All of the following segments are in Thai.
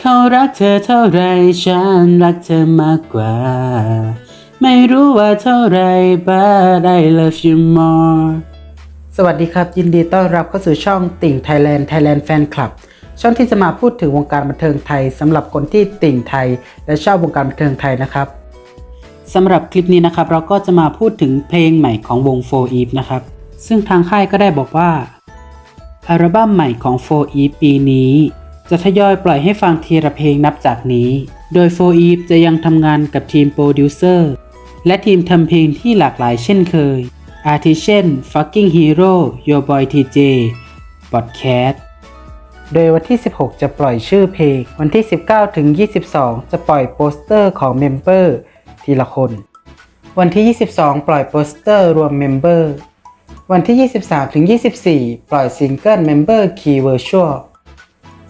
เขารักเธอเท่าไรฉันรักเธอมากกว่า ไม่รู้ว่าเท่าไร but I love you more สวัสดีครับ ยินดีต้อนรับเข้าสู่ช่องติ่ง Thailand Thailand Fan Club ช่องที่จะมาพูดถึงวงการบันเทิงไทยสำหรับคนที่ติ่งไทย และชอบวงการบันเทิงไทยนะครับสำหรับคลิปนี้นะครับเราก็จะมาพูดถึงเพลงใหม่ของวง4 Eve นะครับ ซึ่งทางค่ายก็ได้บอกว่าอัลบั้มใหม่ของ4 Eve ปีนี้ จะทยอยปล่อยให้ฟังทีละเพลงนับจากนี้ โดย4 Eve จะยังทำงานกับทีมโปรดิวเซอร์ และทีมทำเพลงที่หลากหลายเช่นเคย อาทิเช่น Fucking Hero Your Boy TJ Podcast โดยวันที่ 16 จะปล่อยชื่อเพลง วันที่ 19 ถึง 22 จะปล่อยโปสเตอร์ของเมมเบอร์ทีละคน วันที่ 22 ปล่อยโปสเตอร์รวมเมมเบอร์ วันที่ 23 ถึง 24 ปล่อยซิงเกิล Member Key Virtual วั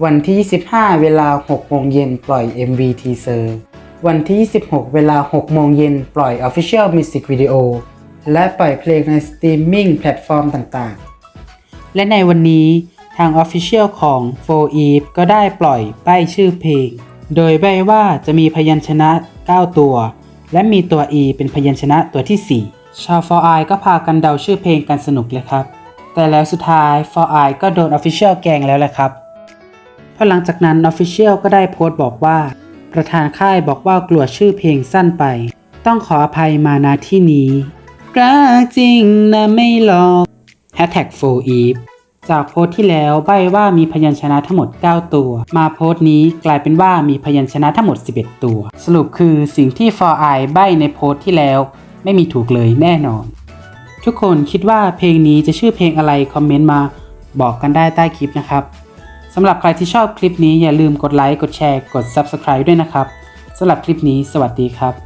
วันที่ 25 เวลา 6 โมงเย็นปล่อย MV Teaser วันที่ 26 เวลา 6 โมงเย็นปล่อย Official Music Video และปล่อยเพลงในสตรีมมิ่งแพลตฟอร์มต่างๆ และในวันนี้ทาง Official ของ4 Eve ก็ได้ปล่อยป้ายชื่อเพลง โดยใบว่าจะมีพยัญชนะ 9 ตัว และมีตัว E เป็นพยัญชนะตัวที่ 4 ชาว4 Eye ก็พากันเดาชื่อเพลงกันสนุกเลยครับ แต่แล้วสุดท้าย4 Eye ก็โดน Official แกงแล้วแหละครับ พอหลังจากนั้น Official ก็ได้โพสต์บอกว่า ประธานค่ายบอกว่ากลัวชื่อเพลงสั้นไป ต้องขออภัยมาณที่นี้รักจริงนะไม่หลอก Hashtag 4 Eve จากโพสต์ที่แล้วใบว่ามีพยัญชนะทั้งหมด 9 ตัว มาโพสต์นี้กลายเป็นว่ามีพยัญชนะทั้งหมด 11 ตัว สรุปคือสิ่งที่ For I ใบในโพสต์ที่แล้ว ไม่มีถูกเลยแน่นอน ทุกคนคิดว่าเพลงนี้จะชื่อเพลงอะไรคอมเมนต์มาบอกกันได้ใต้คลิปนะครับ สำหรับใครที่ชอบคลิปนี้อย่าลืมกดไลค์ กดแชร์ กด Subscribe ด้วยนะครับ สำหรับคลิปนี้สวัสดีครับ